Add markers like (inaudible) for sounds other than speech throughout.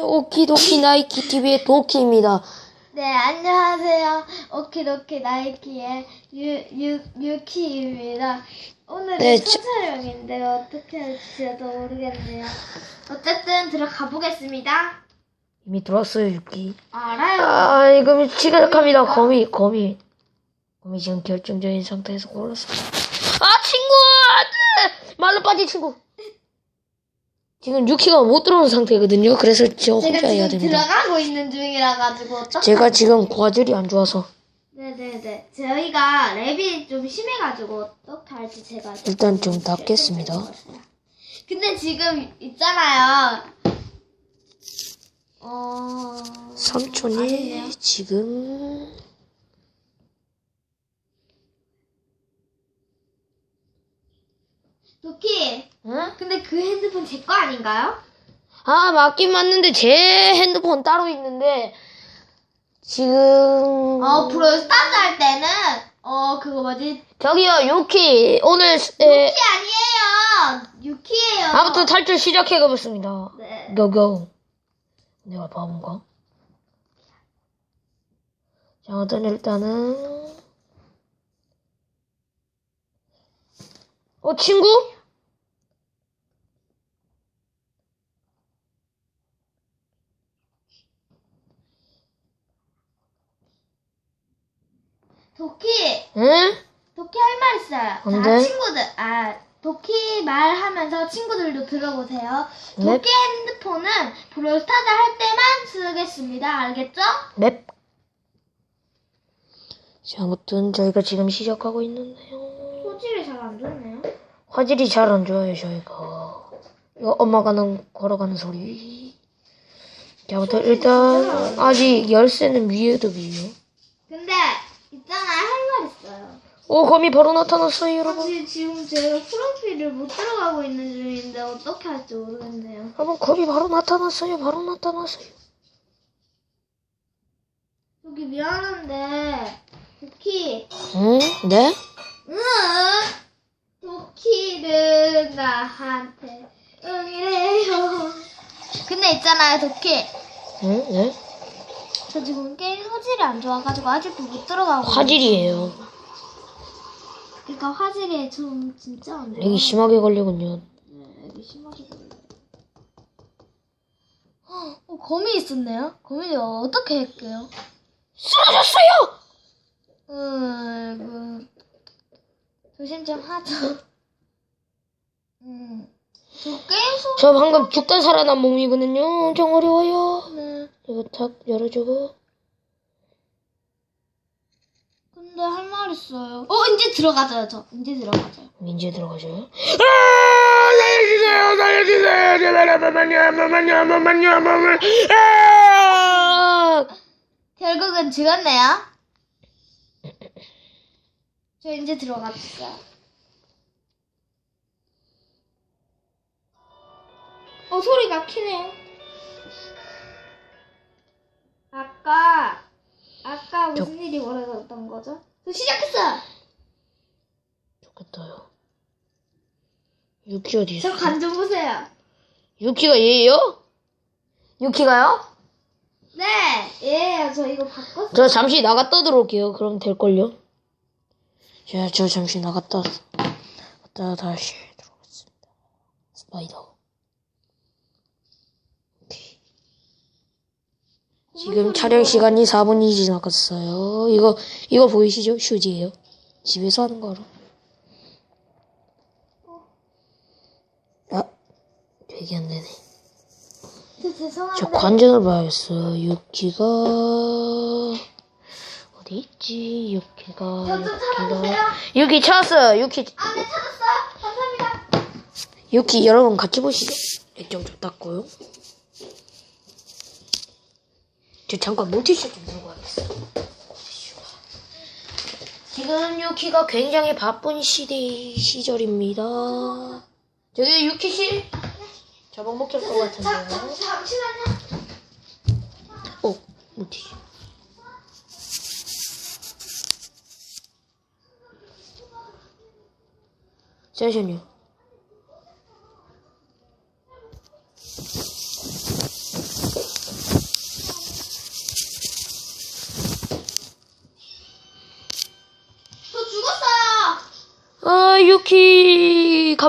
오키도키 나이키 TV의 도키입니다. 네, 안녕하세요. 오키도키 나이키의 유, 유, 유키입니다. 오늘은 네, 첫 저- 촬영인데 어떻게 할지 저도 모르겠네요. 어쨌든 들어가 보겠습니다. 이미 들어왔어요, 유키. 알아요. 아, 이거 시작합니다. 거미, 거미. 거미 지금 결정적인 상태에서 골랐어. 아, 친구! 안 돼! 말로 빠진 친구. 지금 유키가 못 들어온 상태거든요. 그래서 저 혼자 제가 해야 지금 됩니다. 들어가고 있는 중이라 가지고. 제가 지금 과질이 안 좋아서 네네네. 저희가 랩이 좀 심해가지고 어떻게 할지 제가 일단 좀 닫겠습니다. 근데 지금 있잖아요. 어... 삼촌이 아니네요. 지금 도키, 응? 근데 그 핸드폰 제 거 아닌가요? 아, 맞긴 맞는데 제 핸드폰 따로 있는데 지금 어, 브롤스타즈 할 때는 어 그거 뭐지? 저기요, 유키. 오늘 에, 유키 아니에요. 유키예요. 아무튼 탈출 시작해 가겠습니다. 네. 고고. 내가 바본가? 자, 아무튼 일단은 어 친구? 도키, 응? 도키 할 말 있어요. 뭔데? 자, 친구들, 아 도키 말하면서 친구들도 들어보세요. 네. 도키 핸드폰은 브롤스타즈 할 때만 쓰겠습니다. 알겠죠? 맵. 자, 아무튼 저희가 지금 시작하고 있는데요. 소질이 잘 안 좋네요. 화질이 잘 안 좋아요, 저희가. 이거 엄마가 는 걸어가는 소리. 자, 아무튼 일단 아직 열쇠는 위에도 위요. 근데 있잖아요. 할 말 있어요. 오, 거미 바로 나타났어요, 여러분. 사실 지금 제가 프로필을 못 들어가고 있는 중인데 어떻게 할지 모르겠네요. 여러분, 거미 바로 나타났어요, 바로 나타났어요. 여기 미안한데 도키 응? 네? 응 도키는 나한테 응이래요 근데 있잖아요 도키 응? 네? 저 지금 게임 화질이 안 좋아가지고 아직도 못 들어가고 화질이에요. 그러니까 화질이 좀 진짜 안 좋아 렉이 심하게 걸리군요. 네, 여기 심하게 걸려요 어 거미 있었네요 거미를 어떻게 할게요 쓰러졌어요! 음, 조심 좀 하죠. 음, 저 게임 소저 방금 죽다 살아난 몸이거든요. 엄청 어려워요. 네 이거 탁 열어주고. 근데 할말 있어요. 어, 이제 들어가져요, 저. 이제 들어가져요. 민재 들어가죠. 아, 살려주세요, 살려주세요. 번만요, 한 번만. 아! 결국은 죽었네요. 저 이제 들어갔어요. 어, 소리가 키네요. 아까, 아까 무슨 일이 벌어졌던 거죠? 저 시작했어요! 좋겠다요. 유키 어디 있어? 저 간 좀 보세요. 유키가 얘예요? 유키가요? 네, 예, 저 이거 바꿨어요. 저 잠시 나갔다 들어올게요. 그럼 될걸요? 자, 저 잠시 나갔다, 갔다 다시 들어오겠습니다. 스파이더. 오케이. 지금 촬영 시간이 4분이 지나갔어요. 이거, 이거 보이시죠? 휴지예요. 집에서 하는 거로. 아, 되게 안 되네. 저 관전을 봐야겠어. 유키가 어디 있지? 저좀 찾아주세요. 유키 찾았어요. 유키 아, 네, 찾았어요. 감사합니다. 유키 여러분 같이 보시죠. 액정 좀 닦고요. 저 잠깐 물티슈 좀 들고. 물티슈가. 지금 유키가 굉장히 바쁜 시대 시절입니다. 저기 유키 씨. 저번 먹힐 것 잠, 잠, 같은데요. 잠시만요. 어, 물티슈. 잠시만요.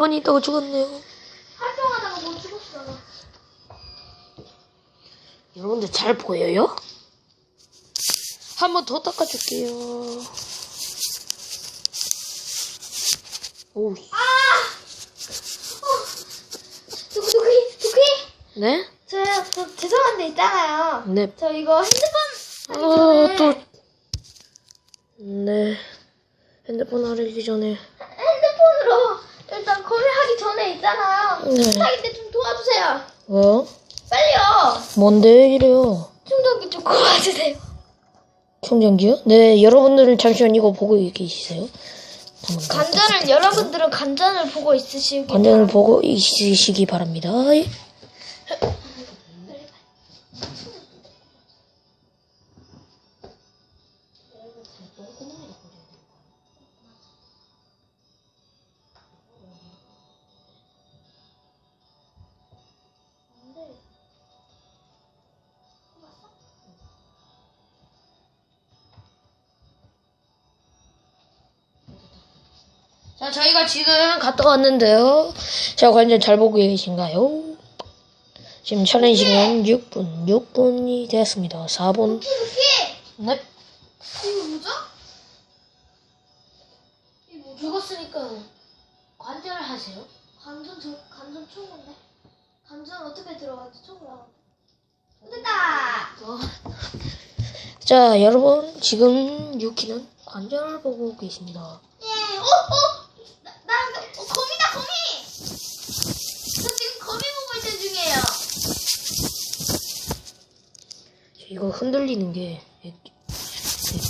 가만히 있다가 죽었네요. 활동하다가 못 죽었어. 나. 여러분들 잘 보여요? 한 번 더 닦아줄게요. 오, 아! 어. 누구 누구 누구? 네? 저요 저 죄송한데 있잖아요. 네. 저 이거 핸드폰 하기 어, 전에 또. 네. 핸드폰 하기 전에. 전에 있잖아요. 네. 때좀 도와주세요. 뭐? 빨리요. 뭔데 이래요? 충전기 좀 도와주세요. 충전기요? 네, 여러분들은 잠시만 이거 보고 계시세요. 간전을 여러분들은 간전을 보고 있으시기 관전을 보고 있으시기 바랍니다. 자, 저희가 지금 갔다 왔는데요. 자, 관전 잘 보고 계신가요? 지금 촬영 시간 6분, 6분이 되었습니다. 4분. 루키 루키 네. 이거 뭐죠? 이거 뭐죠? 죽었으니까 관전을 하세요. 간전 저 간전 초인데 간전 어떻게 들어가지 초가 됐다. 자, 여러분, 지금 유키는 관전을 보고 계십니다. 예. 어 어. 나, 나 어, 거미다 거미. 저 지금 거미 보고 있는 중이에요. 이거 흔들리는 게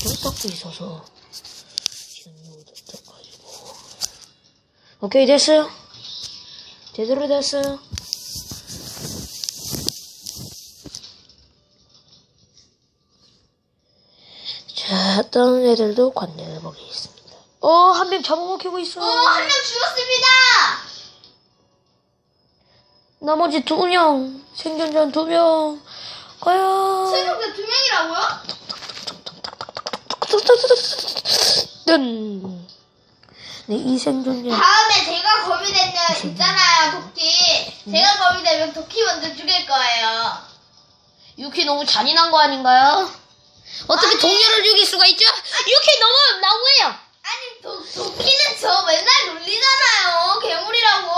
쫄싹도 있어서 지금 뜯어가지고. 오케이 됐어요? 제대로 됐어요? 자 다른 애들도 관대해 보겠습니다. 어 한 명 잡아먹히고 있어 어한 명 죽었습니다. 나머지 두 명 생존자 두명 과연 세명대 두 명이라고요? 뜬. 네, 이 생존자. 다음에 제가 거미 되면 있잖아요 도끼. 제가 거미 되면 도끼 먼저 죽일 거예요. 유키 너무 잔인한 거 아닌가요? 어떻게 아니. 동료를 죽일 수가 있죠? 유키 너무 너무해요. 아니 도, 도끼는 저 맨날 놀리잖아요. 괴물이라고.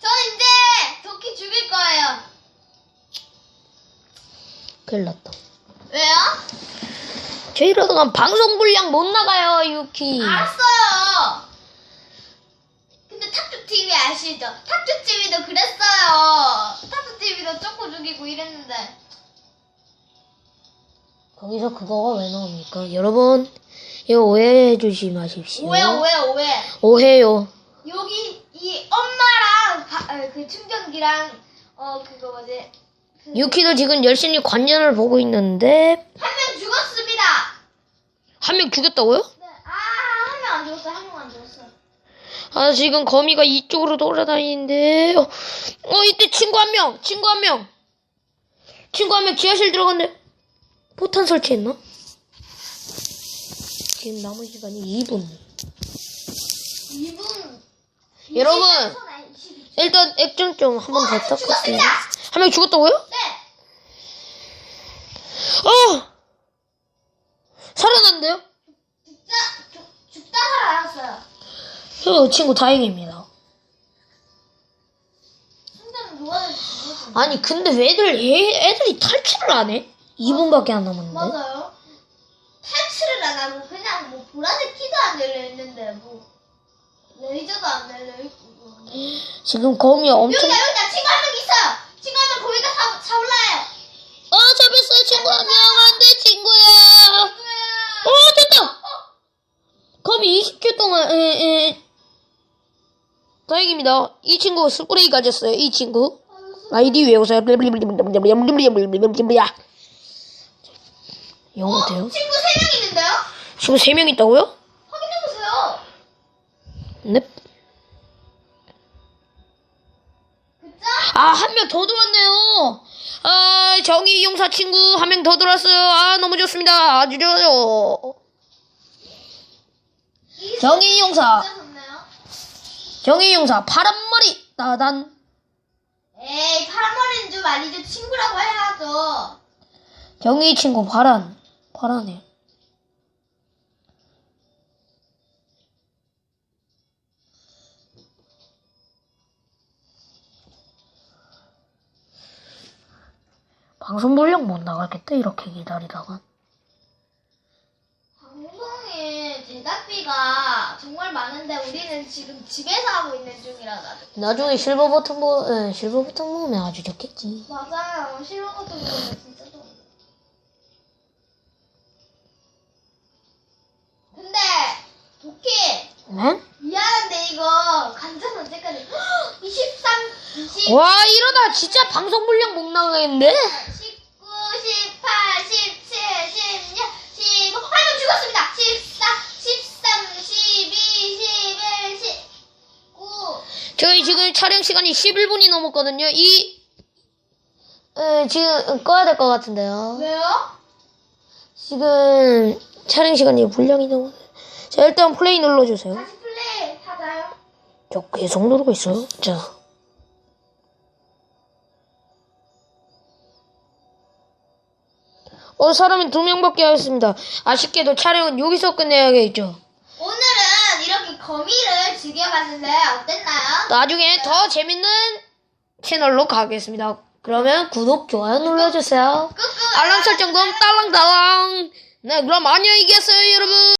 저 이제 도끼 죽일 거예요. 큰일 났다. 왜요? 저희라도 방송 분량 못 나가요, 유키. 알았어요. 근데 탁주 TV 아시죠? 탁주 TV도 그랬어요. 탁주 TV도 쪼고 죽이고 이랬는데. 거기서 그거가 왜 나옵니까? 여러분, 이거 오해해 주지 마십시오. 오해 오해 오해. 오해요. 여기 이 엄마랑 바- 어, 그 충전기랑 어 그거 뭐지? 그 유키도 지금 열심히 관전을 보고 있는데 한 명 죽었습니다. 한 명 죽였다고요? 네. 아한 명 안 죽었어요. 한 명 안 죽었어요. 아 지금 거미가 이쪽으로 돌아다니는데 어, 어 이때 친구 한 명 친구 한 명 친구 한 명 지하실 들어갔네 포탄 설치했나? 지금 남은 시간이 2분 2분. 여러분 일단 액정 좀 한번 더 닦을게요. 한 명 죽었다고요? 네. 어 살아났는데요? 죽자 죽, 죽다 살아났어요. 어, 친구 다행입니다 누가 될지. 아니 근데 왜 애들 얘, 애들이 탈출을 안 해? 2분밖에 안 남았는데 맞아요. 탈출을 안 하고 그냥 뭐 보라색 키도 안 열려 있는데 뭐 레이저도 안 열려 있고. 뭐. 지금 거미 엄청 여기다 여기다 친구 한 명 있어요. 친구 한 명 거기다 사, 사 올라요. 어 잡혔어요 친구 한명 안돼 친구야? 어 됐다 거미 20초 동안 에, 에. 다행입니다 이 친구 스프레이 가졌어요 이 친구 아이디 외우세요 영어 돼요? 친구 세명 있는데요? 지금 3명 있다고요? 확인해 보세요. 네. 그죠? 아, 한 명 더 들어왔네요. 아, 정의 용사 친구 한 명 더 들어왔어요. 아, 너무 좋습니다. 아주 좋아요. 이 정의 용사. 진짜 좋네요. 정의 용사 파란 머리 따단 에이 파란 머리는 좀 아니죠 친구라고 해야죠 정의 친구 파란 파란해 방송 분량 못 나가겠다 이렇게 기다리다가. 방송에 제작비가 정말 많은데 우리는 지금 집에서 하고 있는 중이라 가지고 나중에 실버 버튼 보 에, 실버 버튼 보면 아주 좋겠지. 맞아요. 실버 같은 거는 진짜 좋아 근데 도끼! 네? 미안한데 이거 간장 언제까지? (gasps) 23 20 와 이러다 진짜 방송 분량 못 나가겠는데 19 18 17 16 15 한명 죽었습니다 14 13 12 11 19 저희 지금 촬영 시간이 11분이 넘었거든요 이 에, 지금 꺼야 될 것 같은데요 왜요? 지금 촬영 시간이 분량이 너무 자 일단 플레이 눌러주세요 다시 플레이 하자요 저 계속 누르고 있어요 자 어, 사람이 두 명밖에 하였습니다. 아쉽게도 촬영은 여기서 끝내야겠죠. 오늘은 이렇게 거미를 즐겨봤는데 어땠나요? 나중에 더 재밌는 채널로 가겠습니다. 그러면 구독, 좋아요 눌러주세요. 알람 설정도 딸랑딸랑. 네, 그럼 안녕히 계세요, 여러분.